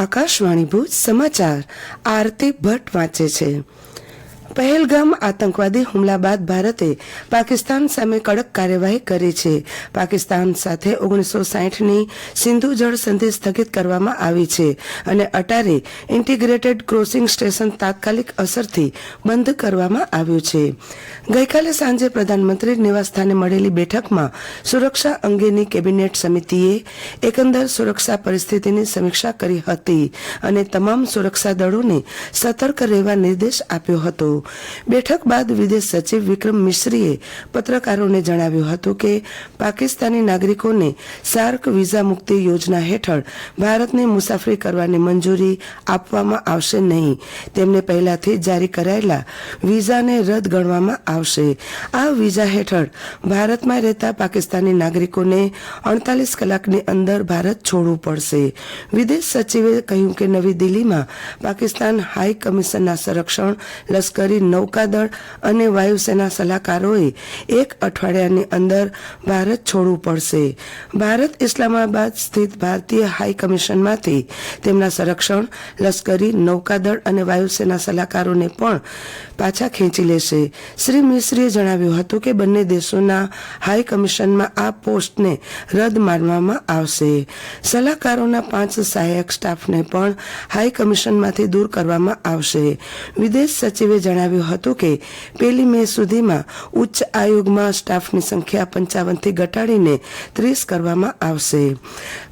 આકાશવાણી ભુજ સમાચાર આરતી ભટ્ટ વાંચે છે. પહેલગામ આતંકવાદી હુમલા બાદ ભારતે પાકિસ્તાન સામે કડક કાર્યવાહી કરી છે. પાકિસ્તાન સાથે ઓગણીસો સાઠની સિંધુ જળ સંધિ સ્થગિત કરવામાં આવી છે અને અટારી ઇન્ટિગ્રેટેડ ક્રોસિંગ સ્ટેશન તાત્કાલિક અસરથી બંધ કરવામાં આવ્યું છે. ગઈકાલે સાંજે પ્રધાનમંત્રી નિવાસસ્થાને મળેલી બેઠકમાં સુરક્ષા અંગેની કેબિનેટ સમિતિએ એકંદર સુરક્ષા પરિસ્થિતિની સમીક્ષા કરી હતી અને તમામ સુરક્ષા દળોને સતર્ક રહેવા નિર્દેશ આપ્યો હતો. બેઠક બાદ વિદેશ સચિવ વિક્રમ મિશ્રીએ પત્રકારોને જણાવ્યું હતું કે પાકિસ્તાની નાગરિકોને સાર્ક વિઝા મુક્તિ યોજના હેઠળ ભારતની મુસાફરી કરવાની મંજૂરી આપવામાં આવશે નહીં. તેમને પહેલાથી જારી કરાયેલા વિઝાને રદ ગણવામાં આવશે. આ વિઝા હેઠળ ભારતમાં રહેતા પાકિસ્તાની નાગરિકોને અડતાલીસ કલાકની અંદર ભારત છોડવું પડશે. વિદેશ સચિવે કહ્યું કે નવી દિલ્હીમાં પાકિસ્તાન હાઈ કમિશનના સંરક્ષણ લશ્કરી નૌકાદળ અને વાયુસેના સલાહકારોએ એક અઠવાડિયાની અંદર ભારત છોડવું પડશે. ભારત ઇસ્લામાબાદ સ્થિત ભારતીય હાઈ કમિશનમાંથી તેમના સંરક્ષણ, લશ્કરી, નૌકાદળ અને વાયુસેના સલાહકારોને પણ પાછા ખેંચી લેશે. શ્રી મિશ્રીએ જણાવ્યું હતું કે બંને દેશોના હાઈ કમિશનમાં આ પોસ્ટને રદ માનવામાં આવશે. સલાહકારોના પાંચ સહાયક સ્ટાફને પણ હાઈ કમિશનમાંથી દૂર કરવામાં આવશે. વિદેશ સચિવે જણાવ્યું હતું કે પહેલી મે સુધીમાં ઉચ્ચ આયોગમાં સ્ટાફની સંખ્યા પંચાવનથી ઘટાડીને ત્રીસ કરવામાં આવશે.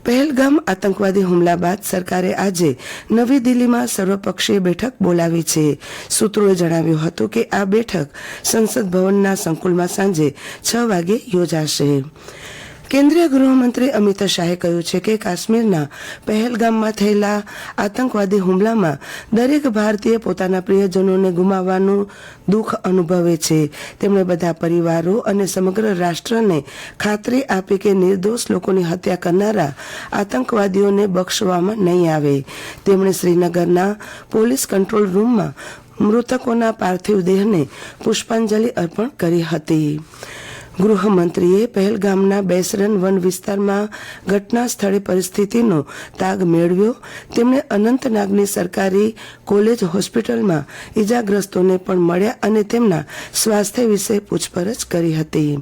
પહેલગામ આતંકવાદી હુમલા બાદ સરકારે આજે નવી દિલ્હીમાં સર્વપક્ષીય બેઠક બોલાવી છે. સૂત્રોએ જણાવ્યું હતું કે આ બેઠક સંસદ ભવનના સંકુલમાં સાંજે છ વાગે યોજાશે. કેન્દ્રીય ગૃહમંત્રી અમિત શાહે કહ્યું છે કે કાશ્મીરના પહેલગામમાં થયેલા આતંકવાદી હુમલામાં દરેક ભારતીય પોતાના પ્રિયજનોને ગુમાવવાનું દુઃખ અનુભવે છે. તેમણે બધા પરિવારો અને સમગ્ર રાષ્ટ્રને ખાતરી આપી કે નિર્દોષ લોકોની હત્યા કરનારા આતંકવાદીઓને બક્ષવામાં નહીં આવે. તેમણે શ્રીનગરના પોલીસ કંટ્રોલ રૂમમાં મૃતકોના પાર્થિવ દેહને પુષ્પાંજલિ અર્પણ કરી હતી. ગૃહમંત્રીએ પહેલગામના બેસરન વન વિસ્તારમાં ઘટના સ્થળે પરિસ્થિતિનો તાગ મેળવ્યો. તેમણે અનંતનાગની સરકારી કોલેજ હોસ્પિટલમાં ઈજાગ્રસ્તોને પણ મળ્યા અને તેમના સ્વાસ્થ્ય વિશે પૂછપરછ કરી હતી.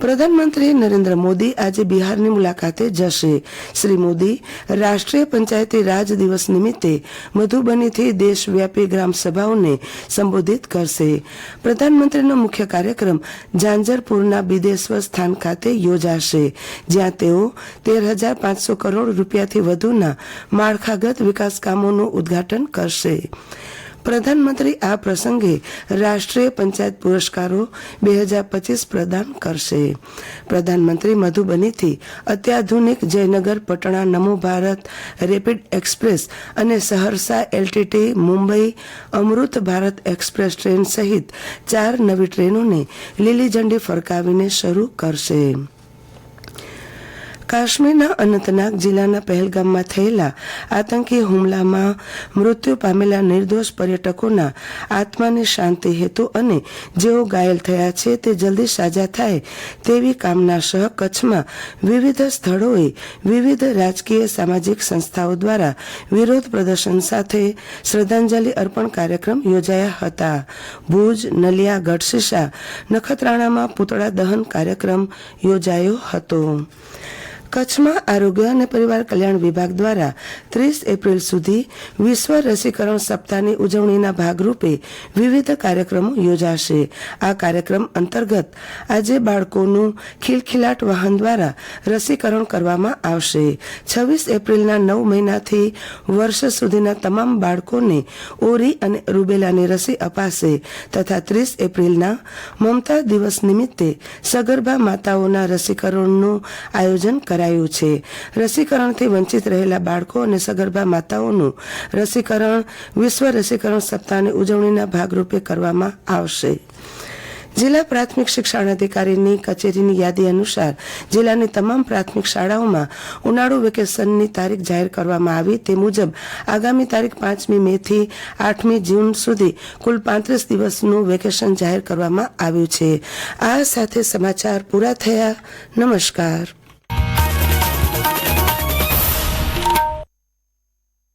પ્રધાનમંત્રી નરેન્દ્ર મોદી આજે બિહારની મુલાકાતે જશે. શ્રી મોદી રાષ્ટ્રીય પંચાયતી રાજ દિવસ નિમિત્તે મધુબનીથી દેશવ્યાપી ગ્રામ સભાઓને સંબોધિત કરશે. પ્રધાનમંત્રીનો મુખ્ય કાર્યક્રમ ઝાંઝરપુરના બિદેશ્વર સ્થાન ખાતે યોજાશે, જ્યાં તેઓ તેર હજાર પાંચસો કરોડ રૂપિયાથી વધુના માળખાગત વિકાસ કામોનું ઉદ્ઘાટન કરશે. પ્રધાનમંત્રી આ પ્રસંગે રાષ્ટ્રીય પંચાયત પુરસ્કારો બે હજાર પચીસ પ્રદાન કરશે. પ્રધાનમંત્રી મધુબનીથી અત્યાધુનિક જયનગર, પટણા, નમો ભારત, રેપિડ એક્સપ્રેસ અને Saharsa LTT, Mumbai, Amrit Bharat express train સહિત ચાર નવી ટ્રેનોને લીલી ઝંડી ફરકાવીને શરૂ કરશે. કાશ્મીરના અનંતનાગ જિલ્લાના પહેલગામમાં થયેલા આતંકી હુમલામાં મૃત્યુ પામેલા નિર્દોષ પર્યટકોના આત્માની શાંતિ હેતુ અને જેઓ ઘાયલ થયા છે તે જલ્દી સાજા થાય તેવી કામના સહ કચ્છમાં વિવિધ સ્થળોએ વિવિધ રાજકીય સામાજિક સંસ્થાઓ દ્વારા વિરોધ પ્રદર્શન સાથે શ્રદ્ધાંજલિ અર્પણ કાર્યક્રમ યોજાયા હતા. ભુજ, નલિયા, ગઢશીશા નખત્રાણામાં પૂતળા દહન કાર્યક્રમ યોજાયો હતો. કચ્છમાં આરોગ્ય અને પરિવાર કલ્યાણ વિભાગ દ્વારા ત્રીસ એપ્રિલ સુધી વિશ્વ રસીકરણ સપ્તાહની ઉજવણીના ભાગરૂપે વિવિધ કાર્યક્રમો યોજાશે. આ કાર્યક્રમ અંતર્ગત આજે બાળકોનું ખિલખિલાટ વાહન દ્વારા રસીકરણ કરવામાં આવશે. છવ્વીસ એપ્રિલના નવ મહિનાથી વર્ષ સુધીના તમામ બાળકોને ઓરી અને રૂબેલાની રસી અપાશે તથા ત્રીસ એપ્રિલના મમતા દિવસ નિમિત્તે સગર્ભા માતાઓના રસીકરણનું આયોજન કરાયું કરાયું છે. રસીકરણથી વંચિત રહેલા બાળકો અને સગર્ભા માતાઓનું રસીકરણ, વિશ્વ રસીકરણ સપ્તાહની ઉજવણીના ભાગરૂપે કરવામાં આવશે. જિલ્લા પ્રાથમિક શિક્ષણાધિકારીની કચેરીની યાદી અનુસાર જિલ્લાની તમામ પ્રાથમિક શાળાઓમાં ઉનાળુ વેકેશનની તારીખ જાહેર કરવામાં આવી. તે મુજબ આગામી તારીખ પાંચમી મે થી આઠમી જૂન સુધી કુલ પાંત્રીસ દિવસનું વેકેશન જાહેર કરવામાં આવ્યું છે. આ સાથે સમાચાર પૂરા થયા. નમસ્કાર.